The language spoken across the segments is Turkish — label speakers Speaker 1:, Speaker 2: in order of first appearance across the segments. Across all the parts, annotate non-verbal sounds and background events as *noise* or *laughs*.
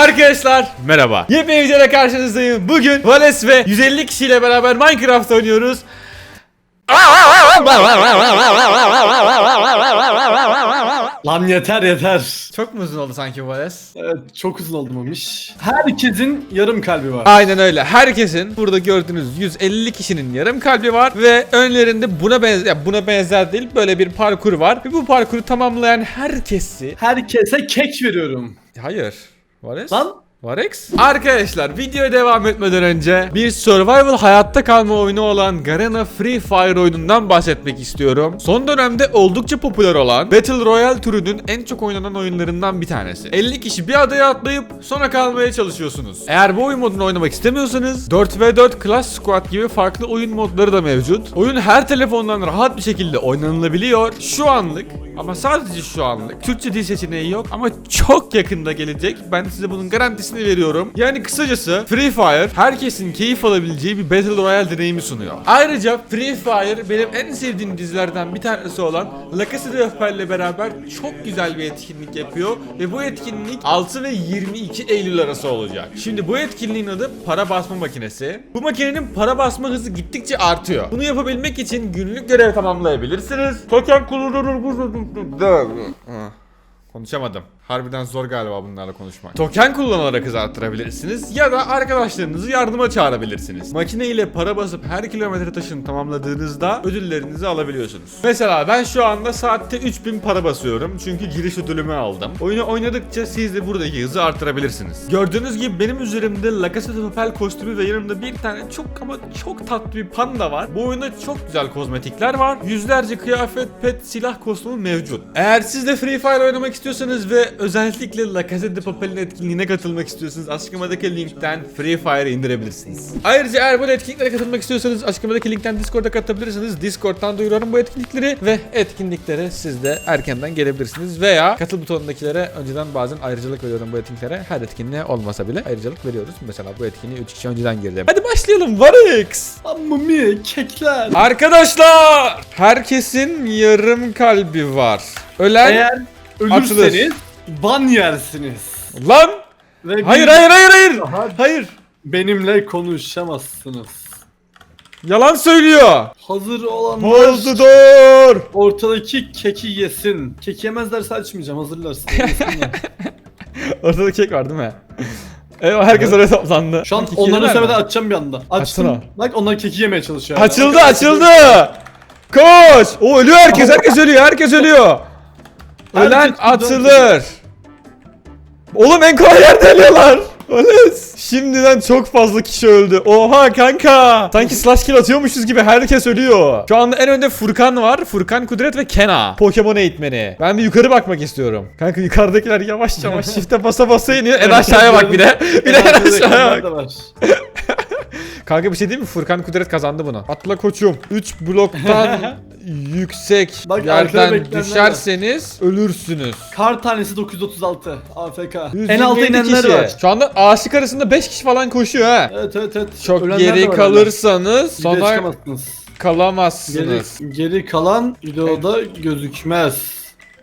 Speaker 1: Arkadaşlar merhaba. Yepyeni videoda karşınızdayım. Bugün Vales ve 150 kişiyle beraber Minecraft oynuyoruz.
Speaker 2: Lan yeter yeter.
Speaker 1: Çok mu uzun oldu sanki Vales?
Speaker 2: Evet çok uzun oldu Mamiş. Herkesin yarım kalbi var.
Speaker 1: Aynen öyle. Herkesin burada gördüğünüz 150 kişinin yarım kalbi var ve önlerinde buna benzer buna benzer değil böyle bir parkur var ve bu parkuru tamamlayan herkesi
Speaker 2: Herkese kek veriyorum.
Speaker 1: Hayır. Vales?
Speaker 2: Lan
Speaker 1: Varex. Arkadaşlar videoya devam etmeden önce bir survival hayatta kalma oyunu olan Garena Free Fire oyunundan bahsetmek istiyorum. Son dönemde oldukça popüler olan Battle Royale türünün en çok oynanan oyunlarından bir tanesi. 50 kişi bir adaya atlayıp sona kalmaya çalışıyorsunuz. Eğer bu oyun modunu oynamak istemiyorsanız 4v4 Clash Squad gibi farklı oyun modları da mevcut. Oyun her telefondan rahat bir şekilde oynanılabiliyor. Şu anlık ama sadece şu anlık Türkçe dil seçeneği yok ama çok yakında gelecek. Ben size bunun garantisini veriyorum. Yani kısacası Free Fire herkesin keyif alabileceği bir Battle Royale deneyimi sunuyor. Ayrıca Free Fire benim en sevdiğim dizilerden bir tanesi olan La Casa de Papel ile beraber çok güzel bir etkinlik yapıyor ve bu etkinlik 6 ve 22 Eylül arası olacak. Şimdi bu etkinliğin adı para basma makinesi. Bu makinenin para basma hızı gittikçe artıyor. Bunu yapabilmek için günlük görev tamamlayabilirsiniz. Token kullanır. Konuşamadım. Harbiden zor galiba bunlarla konuşmak. Token kullanarak hız arttırabilirsiniz ya da arkadaşlarınızı yardıma çağırabilirsiniz. Makine ile para basıp her kilometre taşını tamamladığınızda ödüllerinizi alabiliyorsunuz. Mesela ben şu anda saatte 3000 para basıyorum çünkü giriş ödülümü aldım. Oyunu oynadıkça siz de buradaki hızı arttırabilirsiniz. Gördüğünüz gibi benim üzerimde La Casa de Papel kostümü ve yanımda bir tane çok ama çok tatlı bir panda var. Bu oyunda çok güzel kozmetikler var. Yüzlerce kıyafet, pet, silah kostümü mevcut. Eğer siz de Free Fire oynamak istiyorsanız ve özellikle La Casa de Papel'in etkinliğine katılmak istiyorsanız açıklamadaki linkten Free Fire indirebilirsiniz. Ayrıca eğer bu etkinliklere katılmak istiyorsanız açıklamadaki linkten Discord'a katılabilirsiniz. Discord'dan duyuruyorum bu etkinlikleri ve etkinliklere siz de erkenden gelebilirsiniz veya katıl butonundakilere önceden bazen ayrıcalık veriyorum bu etkinliklere. Her etkinliğe olmasa bile ayrıcalık veriyoruz. Mesela bu etkinliğe 3 kişi önceden girdim. Hadi başlayalım Varix.
Speaker 2: lan Mami kekler.
Speaker 1: Arkadaşlar herkesin yarım kalbi var. Ölen
Speaker 2: Eğer ölürseniz ban yersiniz.
Speaker 1: lan
Speaker 2: Ve
Speaker 1: hayır
Speaker 2: bir-
Speaker 1: hayır hayır hayır.
Speaker 2: Daha
Speaker 1: Hayır.
Speaker 2: benimle konuşamazsınız.
Speaker 1: Yalan söylüyor.
Speaker 2: Hazır olanlar
Speaker 1: Oldu dur.
Speaker 2: ortadaki keki yesin. Kek yemezlerse açmayacağım hazırlarsın. Yesinler. *laughs*
Speaker 1: Ortada kek var değil mi? Evet herkes oraya toplandı.
Speaker 2: Şu an
Speaker 1: Kek
Speaker 2: onları
Speaker 1: yediler mi?
Speaker 2: sevmeden açacağım bir anda. Açtım.
Speaker 1: Açsana.
Speaker 2: Bak onlar keki yemeye çalışıyor. hala.
Speaker 1: Açıldı açıldı. Koş. O ölüyor herkes herkes ölüyor herkes ölüyor. Ölen
Speaker 2: Herkes
Speaker 1: atılır. Oğlum en kolay yerde ölüyorlar. Oles. Şimdiden çok fazla kişi öldü. Oha kanka. Sanki slash kill atıyormuşuz gibi herkes ölüyor. Şu anda en önde Furkan var. Furkan Kudret ve Kena. Pokemon eğitmeni. Ben bir yukarı bakmak istiyorum. Kanka yukarıdakiler yavaş yavaş *laughs* shift'e basa basa iniyor. En aşağıya bak bir de. Bir de en aşağıya bak. Kanka bir şey değil mi? Furkan Kudret kazandı bunu. Atla koçum. 3 bloktan *laughs* yüksek
Speaker 2: Bak, arkada
Speaker 1: yerden
Speaker 2: bekleyenler
Speaker 1: düşerseniz ölürsünüz.
Speaker 2: Kar tanesi 936 AFK.
Speaker 1: 127
Speaker 2: En altta inenler
Speaker 1: kişi.
Speaker 2: var.
Speaker 1: Şu anda ağaçlık arasında 5 kişi falan koşuyor ha.
Speaker 2: Evet evet evet.
Speaker 1: Çok
Speaker 2: Ölenler de
Speaker 1: geri
Speaker 2: var
Speaker 1: kalırsanız
Speaker 2: hala. Bir de
Speaker 1: sonra
Speaker 2: çıkamazsınız.
Speaker 1: kalamazsınız.
Speaker 2: Geri, geri kalan videoda gözükmez.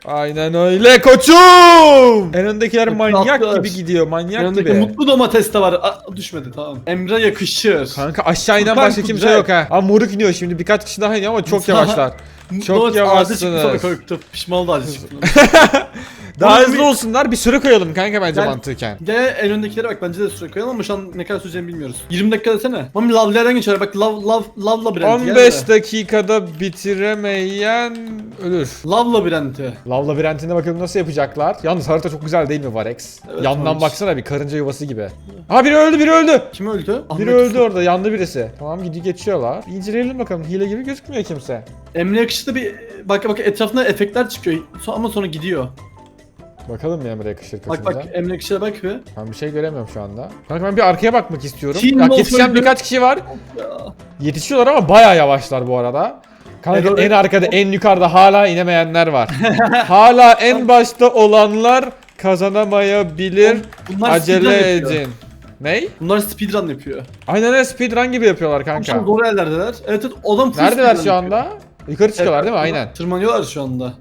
Speaker 1: Aynen öyle koçum. En öndekiler manyak
Speaker 2: rahatlar.
Speaker 1: gibi gidiyor manyak
Speaker 2: Yanındaki
Speaker 1: gibi.
Speaker 2: mutlu domates de var. Aa, düşmedi tamam. Emre yakışır.
Speaker 1: Kanka aşağı inen
Speaker 2: Furkan
Speaker 1: başka kimse
Speaker 2: Kudret.
Speaker 1: yok ha. Ama moruk iniyor şimdi birkaç kişi daha iniyor ama çok *laughs* yavaşlar. Çok
Speaker 2: Domates ağacı çıktı sonra
Speaker 1: yavaşsınız.
Speaker 2: korktu. Pişman oldu ağacı çıktı. *laughs*
Speaker 1: Daha hızlı olsunlar bir süre koyalım kanka bence
Speaker 2: Gel.
Speaker 1: mantıken.
Speaker 2: Gel en öndekilere bak bence de süre koyalım ama şu an ne kadar süreceğini bilmiyoruz. 20 dakika desene. Mami lavlardan geçiyor bak lav lav lav labirenti. gel
Speaker 1: 15
Speaker 2: buraya.
Speaker 1: dakikada bitiremeyen ölür.
Speaker 2: Lav labirenti.
Speaker 1: Lav labirentinde bakalım nasıl yapacaklar. Yalnız harita çok güzel değil mi Varex?
Speaker 2: Evet,
Speaker 1: Yandan
Speaker 2: Varex.
Speaker 1: baksana bir karınca yuvası gibi. Ha biri öldü biri öldü.
Speaker 2: Kim öldü?
Speaker 1: Biri
Speaker 2: Ahmet
Speaker 1: öldü orada yandı birisi. Tamam gidiyor geçiyorlar. İnceleyelim bakalım hile gibi gözükmüyor kimse.
Speaker 2: Emre yakışıklı bir bak bak etrafında efektler çıkıyor So- ama sonra gidiyor.
Speaker 1: Bakalım ya Emre yakışır
Speaker 2: Bak
Speaker 1: kaçımıza.
Speaker 2: bak Emre yakışıklı bak bir.
Speaker 1: Ben bir şey göremiyorum şu anda. Kanka ben bir arkaya bakmak istiyorum. Ya
Speaker 2: Wolf
Speaker 1: yetişen birkaç kişi var.
Speaker 2: Ya.
Speaker 1: Yetişiyorlar ama baya yavaşlar bu arada. Kanka en arkada en yukarıda hala inemeyenler var. *laughs* hala en başta olanlar kazanamayabilir.
Speaker 2: Bunlar speedrun
Speaker 1: Acele
Speaker 2: yapıyor.
Speaker 1: edin. Ney?
Speaker 2: Bunlar speedrun yapıyor.
Speaker 1: Aynen öyle speedrun gibi yapıyorlar kanka.
Speaker 2: Çok zor yerlerdeler. Evet evet adam full
Speaker 1: Neredeler
Speaker 2: speedrun
Speaker 1: şu
Speaker 2: yapıyor.
Speaker 1: anda? Yukarı çıkıyorlar değil mi? Aynen.
Speaker 2: Tırmanıyorlar şu anda.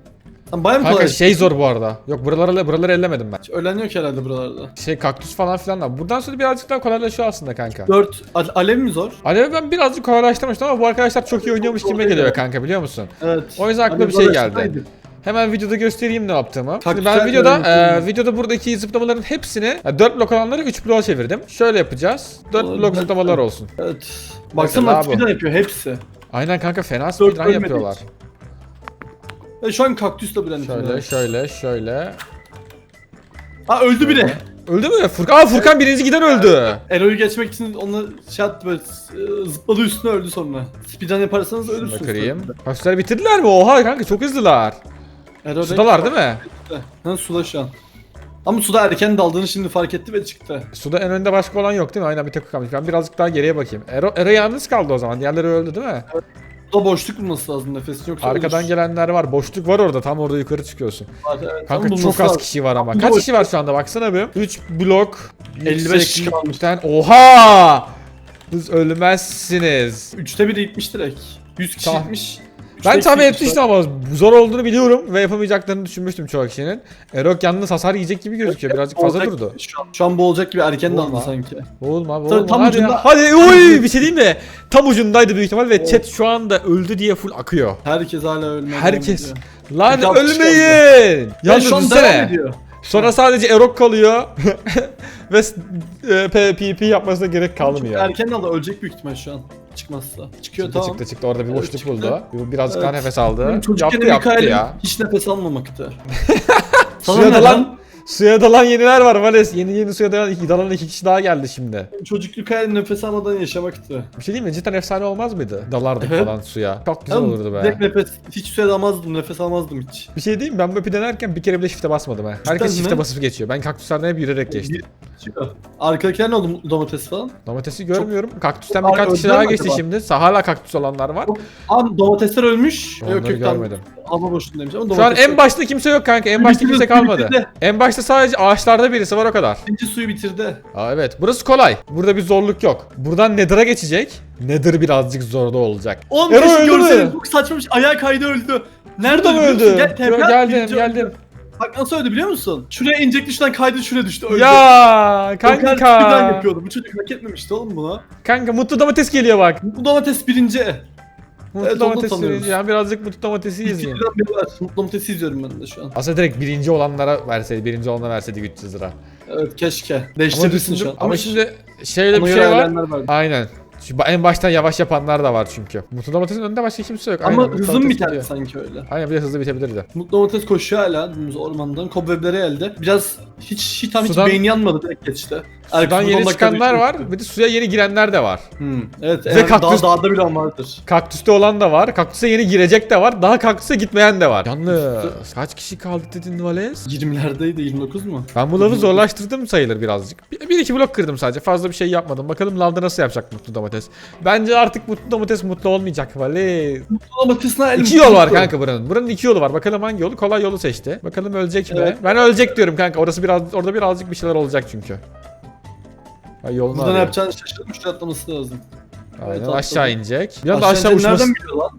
Speaker 2: Lan baya mı
Speaker 1: Kanka
Speaker 2: kolay?
Speaker 1: şey zor bu arada. Yok buraları buraları ellemedim ben.
Speaker 2: Hiç Ölen yok herhalde buralarda.
Speaker 1: Şey kaktüs falan filan da. Buradan sonra birazcık daha kolaylaşıyor aslında kanka.
Speaker 2: 4 alev mi zor?
Speaker 1: Alev ben birazcık kolaylaştırmıştım ama bu arkadaşlar çok iyi oynuyormuş gibi geliyor kanka biliyor musun?
Speaker 2: Evet.
Speaker 1: O yüzden aklıma bir şey geldi. Hemen videoda göstereyim ne yaptığımı. Şimdi ben videoda e, videoda buradaki zıplamaların hepsini 4 blok olanları 3 bloğa çevirdim. Şöyle yapacağız. 4
Speaker 2: Olabilir.
Speaker 1: blok zıplamalar olsun.
Speaker 2: Evet. Baksana speedrun yapıyor hepsi.
Speaker 1: Aynen kanka fena speedrun yapıyorlar.
Speaker 2: E şu an kaktüs labirenti.
Speaker 1: Şöyle şöyle şöyle.
Speaker 2: Ha öldü biri.
Speaker 1: Öldü mü? Furkan, Aa, Furkan birinci giden öldü.
Speaker 2: Ero'yu geçmek için onu şey yaptı böyle e, zıpladı üstüne öldü sonra. Speedrun yaparsanız
Speaker 1: Şunu da
Speaker 2: ölürsünüz.
Speaker 1: kırayım. Kaçlar bitirdiler mi? Oha kanka çok hızlılar.
Speaker 2: Ero
Speaker 1: Sudalar değil mi?
Speaker 2: Ha suda şu an. Ama suda erken daldığını şimdi fark etti ve çıktı.
Speaker 1: Suda en önde başka olan yok değil mi? Aynen bir tek kalmış. Ben birazcık daha geriye bakayım. Ero, Ero yalnız kaldı o zaman. Diğerleri öldü değil mi?
Speaker 2: Suda boşluk bulması lazım nefesin yoksa
Speaker 1: Arkadan
Speaker 2: ölür.
Speaker 1: gelenler var. Boşluk var orada. Tam orada yukarı çıkıyorsun.
Speaker 2: Var, evet.
Speaker 1: Kanka çok az
Speaker 2: lazım.
Speaker 1: kişi var ama. Kaç kişi var şu anda baksana bir. 3 blok.
Speaker 2: 55 kişi kalmış.
Speaker 1: Oha! Siz ölmezsiniz.
Speaker 2: Üçte biri gitmiş direkt. 100 kişi
Speaker 1: Tamam.
Speaker 2: gitmiş.
Speaker 1: Ben tahmin
Speaker 2: ikisi
Speaker 1: etmiştim ama zor olduğunu biliyorum ve yapamayacaklarını düşünmüştüm çoğu kişinin. Erok yalnız hasar yiyecek gibi gözüküyor. Birazcık fazla
Speaker 2: Olacak-
Speaker 1: durdu.
Speaker 2: Şu an, şu an boğulacak gibi erken daldı sanki.
Speaker 1: Boğulma
Speaker 2: Tabii
Speaker 1: boğulma.
Speaker 2: tam
Speaker 1: Hadi, ya.
Speaker 2: ucunda-
Speaker 1: Hadi oy bir şey diyeyim mi? Tam ucundaydı büyük ihtimal ve chat şu anda öldü diye full akıyor.
Speaker 2: Herkes hala ölmeye
Speaker 1: Herkes. Lan ölmeyin. Yalnız
Speaker 2: şu an devam ediyor.
Speaker 1: Sonra sadece Erok kalıyor. *laughs* ve e, PvP yapmasına gerek kalmıyor.
Speaker 2: Erken daldı ölecek büyük ihtimal şu an. Çıkmazsa. Çıkıyor
Speaker 1: Çıktı
Speaker 2: tamam.
Speaker 1: çıktı çıktı orada bir
Speaker 2: Evet,
Speaker 1: boşluk
Speaker 2: çıktı.
Speaker 1: buldu. Bir- Birazcık daha
Speaker 2: Evet.
Speaker 1: nefes aldı.
Speaker 2: Benim çocukken
Speaker 1: Yaptı yaptı ya.
Speaker 2: hiç nefes almamaktı. Sana
Speaker 1: Suya
Speaker 2: ne lan?
Speaker 1: Suya dalan yeniler var Vales. Yeni yeni suya dalan iki, dalan iki kişi daha geldi şimdi.
Speaker 2: Çocukluk hayalim nefes almadan yaşamaktı.
Speaker 1: Bir şey diyeyim mi? Cidden efsane olmaz mıydı? Dalardık
Speaker 2: Evet.
Speaker 1: falan suya. Çok güzel olurdu be.
Speaker 2: Direkt nefes, hiç suya dalmazdım, nefes almazdım hiç.
Speaker 1: Bir şey diyeyim mi? Ben bu map'i denerken bir kere bile shift'e basmadım ha. Herkes
Speaker 2: mi?
Speaker 1: shift'e basıp geçiyor. Ben kaktüslerden hep yürüyerek geçtim.
Speaker 2: Arkadakiler ne oldu domates falan?
Speaker 1: Domatesi görmüyorum. Kaktüsten
Speaker 2: Çok-
Speaker 1: birkaç kişi
Speaker 2: öldüler
Speaker 1: daha
Speaker 2: mi
Speaker 1: geçti
Speaker 2: acaba?
Speaker 1: şimdi. Sa- Hala kaktüs olanlar var.
Speaker 2: Aa domatesler ölmüş.
Speaker 1: Onları görmedim.
Speaker 2: Hava boşluğundaymış ama
Speaker 1: Şu an en başta kimse yok kanka. En başta kimse kalmadı.
Speaker 2: Bitirdi.
Speaker 1: En başta sadece ağaçlarda birisi var o kadar.
Speaker 2: İkinci suyu bitirdi.
Speaker 1: Aa evet. Burası kolay. Burada bir zorluk yok. Buradan Nether'a geçecek. Nether birazcık zorda olacak.
Speaker 2: Oğlum
Speaker 1: Ero
Speaker 2: keşke
Speaker 1: öldü mü?
Speaker 2: görseniz çok saçmamış. Ayağa kaydı öldü. Nerede
Speaker 1: Burada mı öldü?
Speaker 2: Gel,
Speaker 1: Yo, geldim
Speaker 2: birinci
Speaker 1: geldim.
Speaker 2: Bak nasıl öldü biliyor musun? Şuraya inecekti şuradan kaydı şuraya düştü öldü.
Speaker 1: Ya kanka.
Speaker 2: yapıyordu. Bu çocuk hak etmemişti oğlum buna.
Speaker 1: Kanka mutlu domates geliyor bak.
Speaker 2: Bu domates birinci.
Speaker 1: Mutlu
Speaker 2: Evet, onu
Speaker 1: domates
Speaker 2: tanıyoruz.
Speaker 1: ya birazcık mutlu domatesi
Speaker 2: var. Mutlu domatesi izliyorum ben de şu an.
Speaker 1: Aslında direkt birinci olanlara verseydi, birinci olana verseydi 300 lira.
Speaker 2: Evet keşke.
Speaker 1: Ama,
Speaker 2: Değiştirirsin şu an.
Speaker 1: ama şimdi şöyle
Speaker 2: ona
Speaker 1: bir şey var. Aynen. Şu en baştan yavaş yapanlar da var çünkü. Mutlu domatesin önünde başka kimse yok. Aynen,
Speaker 2: Ama
Speaker 1: mutlu
Speaker 2: hızlı mı biterdi sanki öyle?
Speaker 1: Aynen bir de hızlı bitebilirdi.
Speaker 2: Mutlu domates koşuyor hala dümdüz ormandan. Kobwebleri elde. Biraz hiç hiç tam hiç
Speaker 1: Sudan-
Speaker 2: beyni yanmadı direkt geçti.
Speaker 1: Sudan yeni çıkanlar var. Bir de suya yeni girenler de var.
Speaker 2: Hmm. Evet,
Speaker 1: Ve kaktüs-
Speaker 2: dağ, dağda bile vardır.
Speaker 1: Kaktüste olan da var. Kaktüse yeni girecek de var. Daha kaktüse gitmeyen de var. Yalnız kaç kişi kaldı dedin Vales?
Speaker 2: 20'lerdeydi 29 mu?
Speaker 1: Ben bu lavı zorlaştırdım sayılır birazcık. Bir, bir iki blok kırdım sadece. Fazla bir şey yapmadım. Bakalım lavda nasıl yapacak mutlu domates. Bence artık mutlu domates mutlu olmayacak Vales.
Speaker 2: Mutlu domatesine el
Speaker 1: İki yol var kanka buranın. Buranın iki yolu var. Bakalım hangi yolu? Kolay yolu seçti. Bakalım ölecek mi?
Speaker 2: Evet.
Speaker 1: Ben ölecek diyorum kanka. Orası biraz orada birazcık bir şeyler olacak çünkü. Ay yolunu
Speaker 2: Burada ne
Speaker 1: arıyor.
Speaker 2: yapacağını şaşırdım. Şuraya atlaması lazım.
Speaker 1: Aynen
Speaker 2: Evet,
Speaker 1: aşağı inecek. Bir anda aşağı uçması.
Speaker 2: nereden biliyor lan?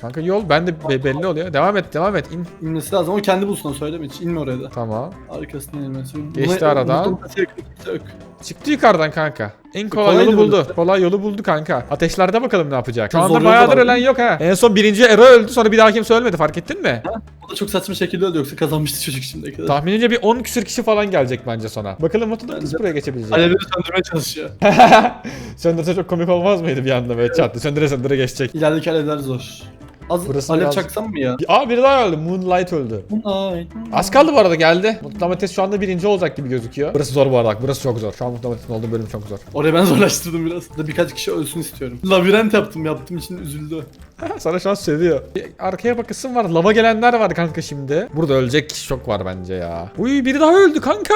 Speaker 1: Kanka yol bende be- belli oluyor. Devam et, devam et. İn.
Speaker 2: İnmesi lazım. O kendi bulsun söyleme hiç. İnme oraya da.
Speaker 1: Tamam.
Speaker 2: Arkasından inmesi.
Speaker 1: Geçti aradan.
Speaker 2: mutlu yok.
Speaker 1: Çıktı yukarıdan kanka. En kolay yolu buldu.
Speaker 2: burası.
Speaker 1: Kolay yolu buldu kanka. Ateşlerde bakalım ne yapacak. Şu anda bayağıdır ölen yok ha. En son birinci Ero öldü sonra bir daha kimse ölmedi fark ettin mi?
Speaker 2: O da çok saçma şekilde öldü yoksa kazanmıştı çocuk şimdiye kadar.
Speaker 1: Tahminimce bir 10 küsür kişi falan gelecek bence sonra. Bakalım Mutlu da
Speaker 2: Bence-
Speaker 1: buraya geçebilecek.
Speaker 2: Alevleri söndürmeye çalışıyor. *laughs*
Speaker 1: Söndürse çok komik olmaz mıydı bir anda böyle çattı. Söndüre söndüre geçecek.
Speaker 2: İlerideki alevler zor. Az
Speaker 1: Burası
Speaker 2: alev
Speaker 1: biraz-
Speaker 2: çaksam mı ya?
Speaker 1: Aa biri daha öldü. Moonlight öldü.
Speaker 2: Ay.
Speaker 1: Az kaldı bu arada geldi. Mutlu Domates şu anda birinci olacak gibi gözüküyor. Burası zor bu arada. bak, Burası çok zor. Şu an Mutlu Domates'in olduğu bölüm çok zor.
Speaker 2: Orayı ben zorlaştırdım biraz. Da birkaç kişi ölsün istiyorum. Labirent yaptım, yaptığım için üzüldü. *laughs*
Speaker 1: Sana şu an seviyor. Arkaya bakısın var. Lava gelenler var kanka şimdi. Burada ölecek kişi çok var bence ya. Uy biri daha öldü kanka.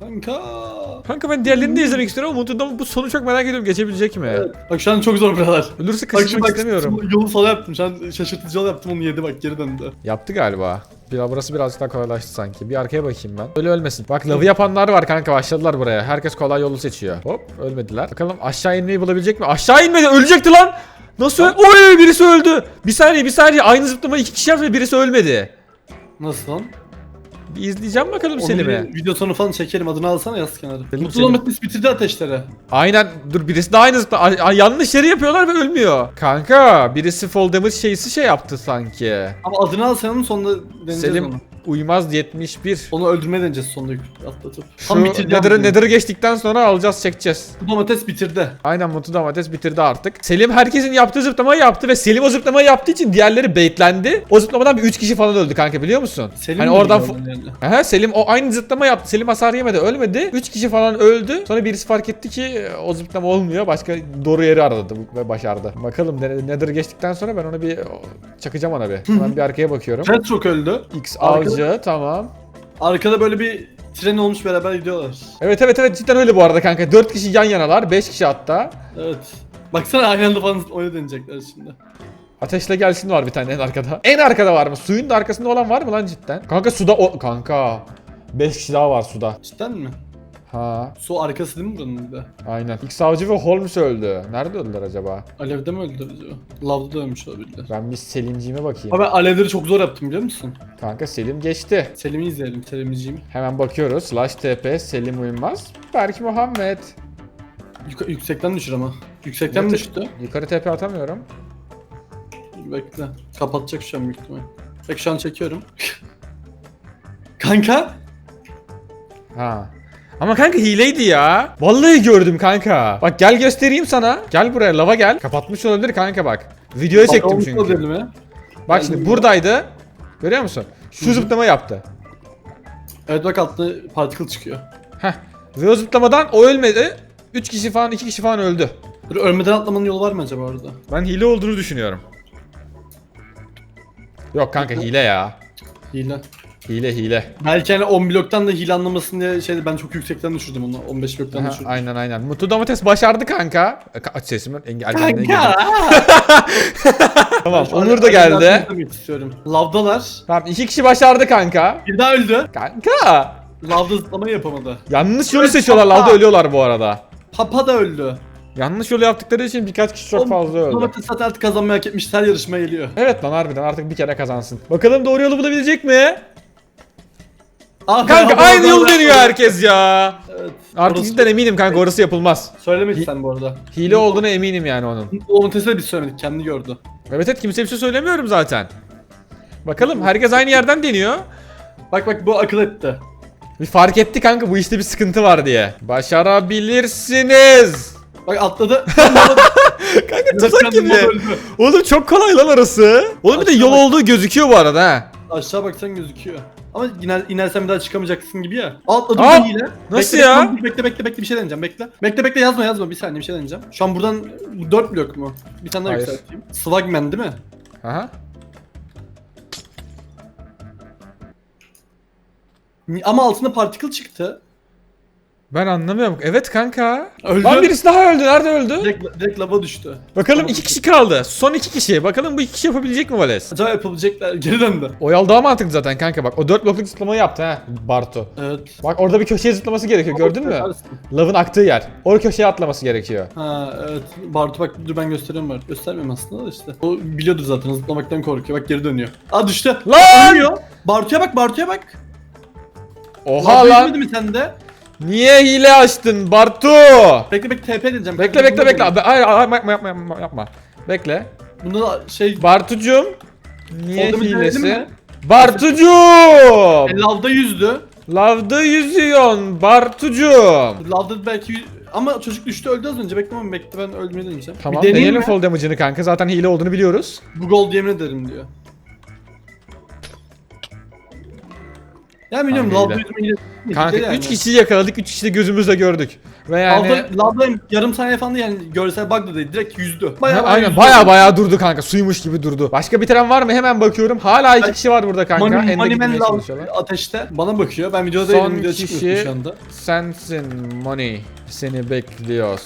Speaker 2: Kanka.
Speaker 1: Kanka ben diğerlerini de izlemek istiyorum ama Mutlu Dom- bu sonu çok merak ediyorum. Geçebilecek mi?
Speaker 2: Evet. Bak şu an çok zor buralar.
Speaker 1: Ölürse
Speaker 2: Bak
Speaker 1: kaçırmak istemiyorum.
Speaker 2: yolu sola yaptım. Şu an şaşırtıcı yol yaptım onu yedi bak geri döndü.
Speaker 1: Yaptı galiba. Biraz burası birazcık daha kolaylaştı sanki. Bir arkaya bakayım ben. Öyle ölmesin. Bak lavı yapanlar var kanka başladılar buraya. Herkes kolay yolu seçiyor. Hop ölmediler. Bakalım aşağı inmeyi bulabilecek mi? Aşağı inmedi. Ölecekti lan. Nasıl? öl- Oy birisi öldü. Bir saniye bir saniye. Aynı zıplama iki kişi yaptı ve birisi ölmedi.
Speaker 2: Nasıl lan?
Speaker 1: Bir izleyeceğim bakalım
Speaker 2: Onu
Speaker 1: Selim'i.
Speaker 2: bir video sonu falan çekerim adını alsana yaz kenara.
Speaker 1: Selim,
Speaker 2: Mutluluğun
Speaker 1: Selim.
Speaker 2: Metnis bitirdi ateşleri.
Speaker 1: Aynen dur birisi de aynı zıpla- Ay- ay, yanlış yeri yapıyorlar ve ölmüyor. Kanka birisi fall damage şeysi şey yaptı sanki.
Speaker 2: Ama adını al senin sonunda deneyeceğiz
Speaker 1: Selim
Speaker 2: onu.
Speaker 1: Uymaz 71.
Speaker 2: Onu öldürmeye deneyeceğiz sonunda atlatıp.
Speaker 1: Şu
Speaker 2: Tam bitirdi.
Speaker 1: Nether'ı geçtikten sonra alacağız çekeceğiz.
Speaker 2: Bu domates bitirdi.
Speaker 1: Aynen Mutlu Domates bitirdi artık. Selim herkesin yaptığı zıplamayı yaptı ve Selim o zıplamayı yaptığı için diğerleri baitlendi. O zıplamadan bir 3 kişi falan öldü kanka biliyor musun?
Speaker 2: Selim
Speaker 1: hani
Speaker 2: mi
Speaker 1: oradan
Speaker 2: yani?
Speaker 1: Aha, Selim o aynı zıplama yaptı. Selim hasar yemedi, ölmedi. 3 kişi falan öldü. Sonra birisi fark etti ki o zıplama olmuyor. Başka doğru yeri aradı ve başardı. Bakalım ne- Nether geçtikten sonra ben ona bir çakacağım ona bir. Ben bir arkaya bakıyorum.
Speaker 2: Red çok öldü.
Speaker 1: X
Speaker 2: Arkada-
Speaker 1: avcı tamam.
Speaker 2: Arkada böyle bir tren olmuş beraber gidiyorlar.
Speaker 1: Evet evet evet cidden öyle bu arada kanka. 4 kişi yan yanalar, 5 kişi hatta.
Speaker 2: Evet. Baksana aynı anda falan oyunu deneyecekler şimdi.
Speaker 1: Ateşle gelsin var bir tane en arkada. En arkada var mı? Suyun da arkasında olan var mı lan cidden? Kanka suda o... Kanka. 5 kişi daha var suda.
Speaker 2: Cidden mi?
Speaker 1: Ha
Speaker 2: Su arkası değil mi buranın bir de?
Speaker 1: aynen. X avcı ve Holmes öldü. Nerede öldüler acaba?
Speaker 2: Alevde mi öldü acaba? Lavda da ölmüş olabilirler.
Speaker 1: Ben bir Selimciğime bakayım.
Speaker 2: Ben alevleri çok zor yaptım biliyor musun?
Speaker 1: Kanka Selim geçti.
Speaker 2: Selim'i izleyelim, Selim'ciğim.
Speaker 1: Hemen bakıyoruz. Slash TP Selim Uymaz. Berk Muhammed.
Speaker 2: Yük- yüksekten düşür ama. Yüksekten mi düştü?
Speaker 1: Yukarı TP atamıyorum.
Speaker 2: Bekle. Kapatacak şu an büyük ihtimal. Bak şu an çekiyorum. *laughs* Kanka.
Speaker 1: Ha. Ama kanka hileydi ya. Vallahi gördüm kanka. Bak gel göstereyim sana. Gel buraya lava gel. Kapatmış olabilir kanka bak. Videoya çektim
Speaker 2: Olmuş
Speaker 1: çünkü.
Speaker 2: olabilir mi?
Speaker 1: Bak şimdi buradaydı. Görüyor musun? Şu zıplama yaptı.
Speaker 2: Evet bak altta particle çıkıyor.
Speaker 1: Heh. Ve o zıplamadan o ölmedi. 3 kişi falan 2 kişi falan öldü.
Speaker 2: Böyle ölmeden atlamanın yolu var mı acaba orada?
Speaker 1: Ben hile olduğunu düşünüyorum. Yok kanka hile ya.
Speaker 2: Hile.
Speaker 1: Hile hile.
Speaker 2: Belki hani 10 bloktan da hile anlamasın diye şeydi ben çok yüksekten düşürdüm onu. 15 bloktan
Speaker 1: Aha,
Speaker 2: düşürdüm.
Speaker 1: aynen aynen. Mutlu domates başardı kanka. E, ka- Aç sesimi. Engel.
Speaker 2: Kanka. *laughs*
Speaker 1: Tamam Onur da geldi.
Speaker 2: istiyorum. Lavdalar.
Speaker 1: Tamam iki kişi başardı kanka.
Speaker 2: Bir daha öldü.
Speaker 1: Kanka.
Speaker 2: Lavda zıplamayı yapamadı.
Speaker 1: Yanlış yolu
Speaker 2: Evet,
Speaker 1: seçiyorlar.
Speaker 2: kanka.
Speaker 1: Lavda ölüyorlar bu arada.
Speaker 2: Papa da öldü.
Speaker 1: Yanlış yolu yaptıkları için birkaç kişi çok fazla öldü.
Speaker 2: Domates zaten artık kazanmayı hak etmiş. Her yarışmaya geliyor.
Speaker 1: Evet lan harbiden artık bir kere kazansın. Bakalım doğru yolu bulabilecek mi?
Speaker 2: Ah,
Speaker 1: Kanka aynı
Speaker 2: havadan
Speaker 1: yol
Speaker 2: bırak-
Speaker 1: deniyor herkes ya.
Speaker 2: Evet.
Speaker 1: Artık
Speaker 2: orası-
Speaker 1: cidden eminim kanka orası yapılmaz.
Speaker 2: Söylemedik sen bu arada.
Speaker 1: Hile olduğuna eminim yani onun.
Speaker 2: Domates'e de biz söylemedik. Kendi gördü.
Speaker 1: Evet evet kimseye bir şey söylemiyorum zaten. Bakalım herkes aynı yerden deniyor.
Speaker 2: Bak bak bu akıl etti.
Speaker 1: Bir fark etti kanka bu işte bir sıkıntı var diye. Başarabilirsiniz.
Speaker 2: Bak atladı. *laughs*
Speaker 1: kanka tuzak gibi. Oğlum çok kolay lan orası. Oğlum bir de yol olduğu gözüküyor bu arada ha.
Speaker 2: Aşağı baksan gözüküyor. Ama iner, inersen bir daha çıkamayacaksın gibi ya. Atladım
Speaker 1: Aa,
Speaker 2: hile.
Speaker 1: nasıl
Speaker 2: bekle,
Speaker 1: ya?
Speaker 2: Bekle, bekle bekle bekle bir şey deneyeceğim bekle. Bekle bekle yazma yazma bir saniye bir şey deneyeceğim. Şu an buradan bu 4 blok mu? Bir tane daha
Speaker 1: Hayır.
Speaker 2: yükselteyim. Swagman değil mi?
Speaker 1: Aha.
Speaker 2: Ni- Ama altında particle çıktı.
Speaker 1: Ben anlamıyorum. Evet kanka.
Speaker 2: Öldü.
Speaker 1: Lan birisi daha öldü. Nerede öldü?
Speaker 2: Direkt, direkt lava düştü.
Speaker 1: Bakalım iki kişi kaldı. Son iki kişi. Bakalım bu iki kişi yapabilecek mi Vales?
Speaker 2: Acaba yapabilecekler *laughs* geri döndü.
Speaker 1: O yol daha mantıklı zaten kanka bak. O dört blokluk zıplamayı yaptı ha Bartu.
Speaker 2: Evet.
Speaker 1: Bak orada bir köşeye zıplaması gerekiyor gördün mü? Lavın aktığı yer. O köşeye atlaması gerekiyor.
Speaker 2: Ha evet. Bartu bak dur ben gösteriyorum Bartu. Göstermiyorum aslında da işte. O biliyordur zaten zıplamaktan korkuyor. Bak geri dönüyor. Aa düştü.
Speaker 1: Lan!
Speaker 2: Ölmüyor. Bartu'ya bak Bartu'ya bak.
Speaker 1: Oha
Speaker 2: Bartu
Speaker 1: lan.
Speaker 2: mi sende?
Speaker 1: Niye hile açtın Bartu?
Speaker 2: Bekle bekle TP edeceğim.
Speaker 1: Bekle bekle bekle. Hayır hayır yapma yapma yapma yapma. Bekle.
Speaker 2: Bunda da şey
Speaker 1: Bartucum. Niye hilesi?
Speaker 2: mi?
Speaker 1: Bartucum.
Speaker 2: E, lavda yüzdü.
Speaker 1: Lavda yüzüyorsun Bartucum.
Speaker 2: Lavda belki yüz- ama çocuk düştü öldü az önce. Bekle ama bekle ben ölmeyi deneyeceğim.
Speaker 1: Tamam
Speaker 2: bir deneyeyim
Speaker 1: deneyelim
Speaker 2: mi?
Speaker 1: fall damage'ını kanka. Zaten hile olduğunu biliyoruz.
Speaker 2: Bu gol yemin ederim diyor. Ya
Speaker 1: Kanka
Speaker 2: lavda
Speaker 1: hile.
Speaker 2: yüzme hile.
Speaker 1: Kanka
Speaker 2: hile
Speaker 1: 3 kişiyi yakaladık. 3 kişi de gözümüzle gördük. Ve yani
Speaker 2: lavda yarım saniye falan yani görsel bug da değil direkt yüzdü.
Speaker 1: Ha,
Speaker 2: Bayağı
Speaker 1: aynen
Speaker 2: yüzdü.
Speaker 1: baya baya durdu kanka. Suymuş gibi durdu. Başka bitiren var mı? Hemen bakıyorum. Hala 2 kişi var burada kanka.
Speaker 2: Money,
Speaker 1: Ende
Speaker 2: Money
Speaker 1: gitmeye
Speaker 2: Man
Speaker 1: çalışıyorlar.
Speaker 2: ateşte bana bakıyor. Ben videoda
Speaker 1: Son
Speaker 2: değilim video
Speaker 1: kişi-
Speaker 2: şu anda.
Speaker 1: Sensin Money. Seni bekliyoruz.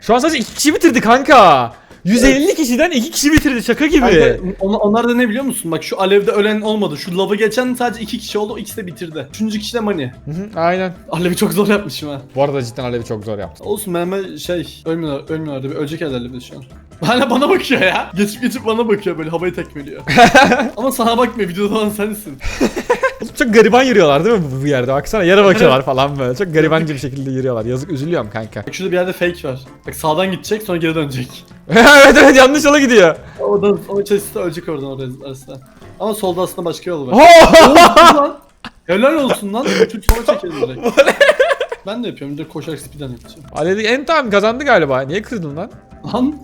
Speaker 1: Şu an sadece 2 kişi bitirdi kanka. 150 kişiden 2 kişi bitirdi şaka gibi.
Speaker 2: Kanka, on- onlar da ne biliyor musun? Bak şu alevde ölen olmadı. Şu lava geçen sadece iki kişi oldu. O ikisi de bitirdi. Üçüncü kişi de Money.
Speaker 1: Hı hı, Aynen.
Speaker 2: Alevi çok zor yapmışım ha.
Speaker 1: Bu arada cidden Alevi çok zor yaptı.
Speaker 2: Olsun ben hemen şey ölmüyorlar, ölmüyorlardı. Bir ölecek herhalde biz şu an. *laughs* Hala bana bakıyor ya. Geçip geçip bana bakıyor böyle havayı tekmeliyor. *laughs* Ama sana bakmıyor videoda olan sensin. *laughs*
Speaker 1: Çok gariban yürüyorlar değil mi bu, bu yerde? Baksana yere bakıyorlar falan böyle. Çok garibancı bir şekilde yürüyorlar. Yazık üzülüyorum kanka.
Speaker 2: Bak şurada bir yerde fake var. Bak sağdan gidecek sonra geri dönecek. *laughs*
Speaker 1: evet evet yanlış yola gidiyor.
Speaker 2: Oradan o chest'te ölecek oradan oraya arasında. Ama solda aslında başka yol var. *laughs* Olsun lan. Helal olsun lan. Bütün sola çekelim direkt. *laughs* ben de yapıyorum. Bir de koşarak speedrun yapacağım.
Speaker 1: Ali en tamam kazandı galiba. Niye kırdın lan?
Speaker 2: Lan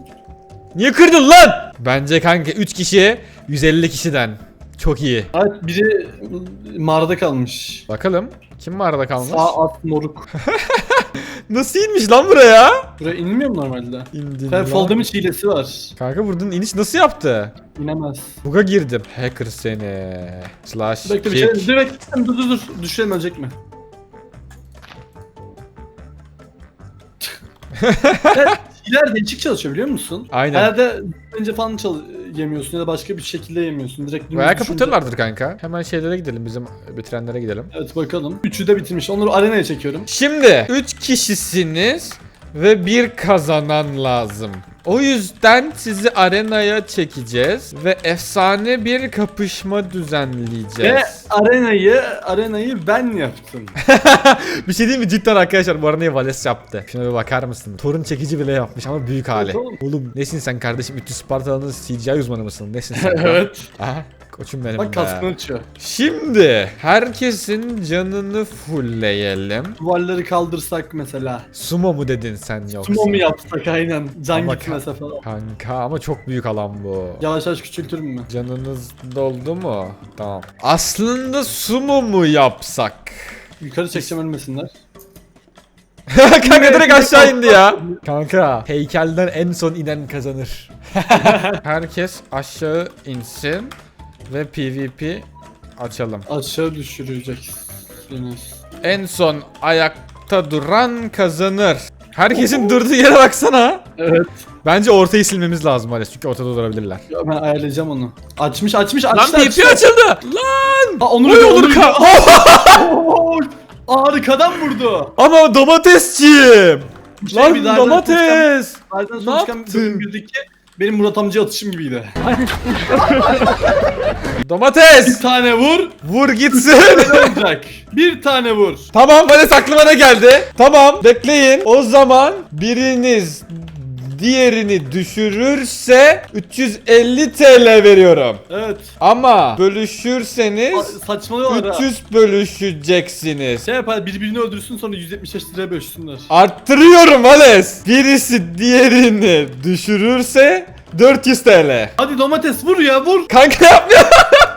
Speaker 1: Niye kırdın lan? Bence kanka 3 kişi 150 kişiden. Çok iyi.
Speaker 2: evet biri mağarada kalmış.
Speaker 1: Bakalım. Kim mağarada kalmış?
Speaker 2: Sağ alt moruk. *laughs*
Speaker 1: Nasıl inmiş lan buraya?
Speaker 2: Buraya inmiyor mu normalde?
Speaker 1: İndin
Speaker 2: Ben
Speaker 1: lan.
Speaker 2: damage hilesi var.
Speaker 1: Kanka buradan iniş nasıl yaptı?
Speaker 2: İnemez.
Speaker 1: Buga girdim. Hacker seni. Slash
Speaker 2: Bekle bir şey.
Speaker 1: kick.
Speaker 2: Direkt dur dur dur. Düşürelim ölecek mi? *laughs* evet, hileler değişik çalışıyor biliyor musun?
Speaker 1: Aynen.
Speaker 2: Herhalde önce falan çal yemiyorsun ya da başka bir şekilde yemiyorsun. Direkt dümdüz
Speaker 1: Bayağı
Speaker 2: düşünce-
Speaker 1: kapatırlardır kanka. Hemen şeylere gidelim bizim bitirenlere gidelim.
Speaker 2: Evet bakalım. Üçü de bitirmiş. Onları arenaya çekiyorum.
Speaker 1: Şimdi 3 kişisiniz ve bir kazanan lazım. O yüzden sizi arenaya çekeceğiz ve efsane bir kapışma
Speaker 2: Ve
Speaker 1: düzenleyeceğiz.
Speaker 2: arenayı arenayı ben yaptım. *laughs*
Speaker 1: bir şey diyeyim mi cidden arkadaşlar bu arenayı Vales yaptı. Şuna bir bakar mısın? Torun çekici bile yapmış ama büyük hali.
Speaker 2: Evet oğlum.
Speaker 1: Oğlum nesin sen kardeşim? 300 Spartalı'nın CGI uzmanı mısın? Nesin sen? *laughs*
Speaker 2: evet.
Speaker 1: Aha koçum benim
Speaker 2: Bak
Speaker 1: be.
Speaker 2: kaskını uçuyor.
Speaker 1: Şimdi herkesin canını fullleyelim.
Speaker 2: Duvarları kaldırsak mesela.
Speaker 1: Sumo mu dedin sen yoksa?
Speaker 2: Sumo mu yapsak aynen. Can
Speaker 1: Ama
Speaker 2: gitmese falan.
Speaker 1: Kanka ama çok büyük alan bu.
Speaker 2: Yavaş yavaş küçültür mü?
Speaker 1: Canınız doldu mu? Tamam. Aslında sumo mu yapsak?
Speaker 2: Yukarı çekeceğim ölmesinler. *laughs*
Speaker 1: Kanka direkt aşağı indi ya. *laughs* Kanka heykelden en son inen kazanır. *laughs* Herkes aşağı insin ve PvP açalım.
Speaker 2: Aşağı düşüreceksiniz.
Speaker 1: En son ayakta duran kazanır. Herkesin durduğu yere baksana.
Speaker 2: Evet.
Speaker 1: Bence ortayı silmemiz lazım Ales çünkü ortada durabilirler.
Speaker 2: Ya ben ayarlayacağım onu. Açmış açmış
Speaker 1: Lan
Speaker 2: açtı
Speaker 1: PvP
Speaker 2: açtı.
Speaker 1: açıldı. Lan.
Speaker 2: Aa, Onur *laughs*
Speaker 1: Oy
Speaker 2: Onur
Speaker 1: ka.
Speaker 2: Oo, Arkadan vurdu.
Speaker 1: Ama domatesçiyim.
Speaker 2: Şey,
Speaker 1: Lan
Speaker 2: bir
Speaker 1: domates.
Speaker 2: Nereden
Speaker 1: Ne
Speaker 2: sonra çıkan
Speaker 1: yaptın?
Speaker 2: bölüm birdeki benim Murat amca atışım gibiydi. *laughs* Bir
Speaker 1: Domates.
Speaker 2: tane vur,
Speaker 1: Vur gitsin. *laughs*
Speaker 2: ne olacak? Bir tane vur.
Speaker 1: tamam Vales aklıma ne geldi? Tamam bekleyin. O zaman biriniz diğerini düşürürse 350 TL veriyorum.
Speaker 2: Evet.
Speaker 1: Ama
Speaker 2: A-
Speaker 1: bölüşürseniz
Speaker 2: saçmalıyorlar ha.
Speaker 1: 300 bölüşeceksiniz.
Speaker 2: Şey yapar birbirini öldürsün sonra 175 liraya bölüşsünler.
Speaker 1: Arttırıyorum Vales. Birisi diğerini düşürürse 400 TL.
Speaker 2: Hadi domates vur ya vur.
Speaker 1: Kanka yapmıyor.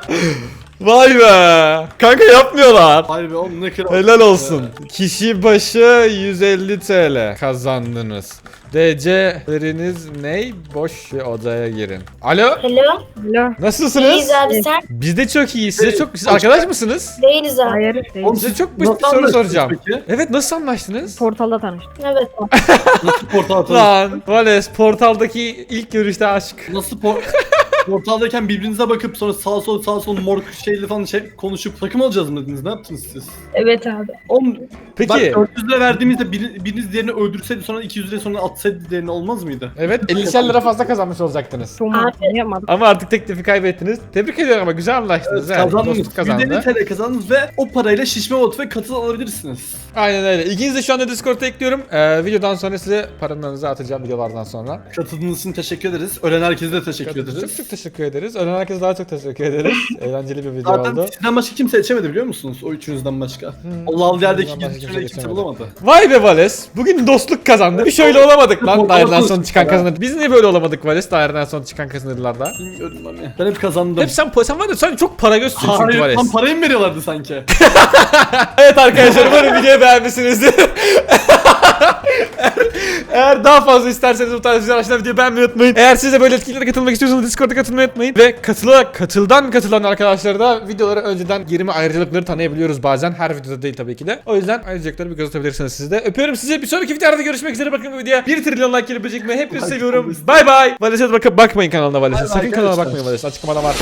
Speaker 1: *laughs* Vay be. Kanka yapmıyorlar.
Speaker 2: Vay be oğlum ne kral.
Speaker 1: Helal olsun. Kişi başı 150 TL kazandınız. DC'leriniz ne? Boş bir odaya girin. Alo?
Speaker 3: Hello.
Speaker 4: Alo.
Speaker 1: Nasılsınız?
Speaker 3: İyiyiz abi sen?
Speaker 1: Biz de çok iyiyiz. Size çok siz arkadaş mısınız?
Speaker 3: Değiliz abi.
Speaker 4: Hayır değil.
Speaker 1: Size
Speaker 2: siz
Speaker 1: çok basit bir
Speaker 2: nasıl
Speaker 1: soru
Speaker 2: anlaştınız
Speaker 1: soracağım.
Speaker 2: Peki?
Speaker 1: Evet nasıl anlaştınız?
Speaker 4: Portalda tanıştık.
Speaker 3: Evet. *laughs*
Speaker 2: Nasıl portal atalım?
Speaker 1: Lan Vales portaldaki ilk görüşte aşk.
Speaker 2: Nasıl por *laughs* portaldayken birbirinize bakıp sonra sağ sol sağ sol mor şeyli falan şey konuşup takım olacağız mı dediniz? Ne yaptınız siz?
Speaker 3: Evet abi.
Speaker 2: Oğlum
Speaker 1: Peki.
Speaker 2: bak 400 lira verdiğimizde bir, biriniz diğerini öldürseydi sonra 200 lira sonra atsaydı diğerini olmaz mıydı?
Speaker 1: Evet 50 lira fazla kazanmış olacaktınız.
Speaker 3: Abi.
Speaker 4: Yapmadım.
Speaker 1: Ama artık teklifi kaybettiniz. Tebrik ediyorum ama güzel anlaştınız. Evet,
Speaker 2: kazandınız.
Speaker 1: Dostluk kazandı.
Speaker 2: 150 TL kazandınız ve o parayla şişme bot ve katıl alabilirsiniz.
Speaker 1: Aynen öyle. İkinizi de şu anda Discord'a ekliyorum. Ee, videodan sonra size paranızı atacağım videolardan sonra.
Speaker 2: Katıldığınız için teşekkür ederiz. Ölen herkese de teşekkür
Speaker 1: Çok
Speaker 2: ederiz.
Speaker 1: çok teşekkür ederiz. Ölen herkese daha çok teşekkür ederiz. *laughs* Eğlenceli bir video
Speaker 2: Zaten
Speaker 1: oldu.
Speaker 2: sizden başka kimse seçemedi biliyor musunuz? O üçünüzden başka. O lav yerdeki
Speaker 1: Sizden başka kimse
Speaker 2: kimse
Speaker 1: geçemedi.
Speaker 2: bulamadı.
Speaker 1: Vay be Vales. Bugün dostluk kazandı. Bir şöyle olamadık lan. *laughs* Daireden sonra çıkan kazanır. Biz niye böyle olamadık Vales? Daireden sonra çıkan kazanırlarda.
Speaker 2: Bilmiyorum hani. Ben hep kazandım.
Speaker 1: Hep sen, sen var ya sen çok para gözsün çünkü
Speaker 2: Hayır,
Speaker 1: Vales.
Speaker 2: tam parayı mı veriyorlardı sanki? *laughs*
Speaker 1: Evet arkadaşlar umarım videoyu beğenmişsinizdir. eğer, eğer daha fazla isterseniz bu tarz videolar aşağıdan videoyu beğenmeyi unutmayın. Eğer siz de böyle etkinliklere katılmak istiyorsanız Discord'a katılmayı unutmayın. Ve katıla, katıldan katılan arkadaşlara da videolara önceden girme ayrıcalıkları tanıyabiliyoruz bazen. Her videoda değil tabii ki de. O yüzden ayrıcalıkları bir göz atabilirsiniz siz de. Öpüyorum sizi. Bir sonraki videoda görüşmek üzere. Bakın bu videoya 1 trilyon like gelebilecek mi? Hepinizi seviyorum. Bay bay. Vales'e bakıp bakmayın kanalına Vales'e. Sakın kanala bakmayın Vales. Açıklamada var.